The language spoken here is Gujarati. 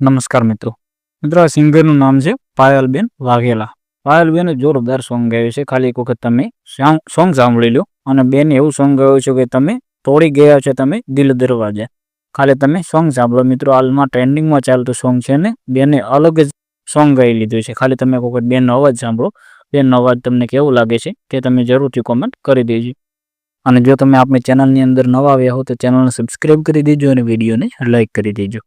નમસ્કાર મિત્રો. મિત્રો, આ સિંગરનું નામ છે પાયલબેન વાઘેલા. પાયલબેને જોરદાર સોંગ ગાયું છે. ખાલી એક વખત તમે સોંગ સાંભળી લો અને બેન એવું સોંગ ગાયું છે કે તમે તોડી ગયા છે તમે દિલ દરવાજા. ખાલી તમે સોંગ સાંભળો મિત્રો. હાલમાં ટ્રેન્ડિંગમાં ચાલતું સોંગ છે ને બેને અલગ જ સોંગ ગાઈ લીધું છે. ખાલી તમે એક વખત બેનનો અવાજ સાંભળો. બેનનો અવાજ તમને કેવું લાગે છે તે તમે જરૂરથી કોમેન્ટ કરી દેજો. અને જો તમે આપણી ચેનલની અંદર નવા આવ્યા હો તો ચેનલને સબસ્ક્રાઈબ કરી દેજો અને વિડીયોને લાઈક કરી દેજો.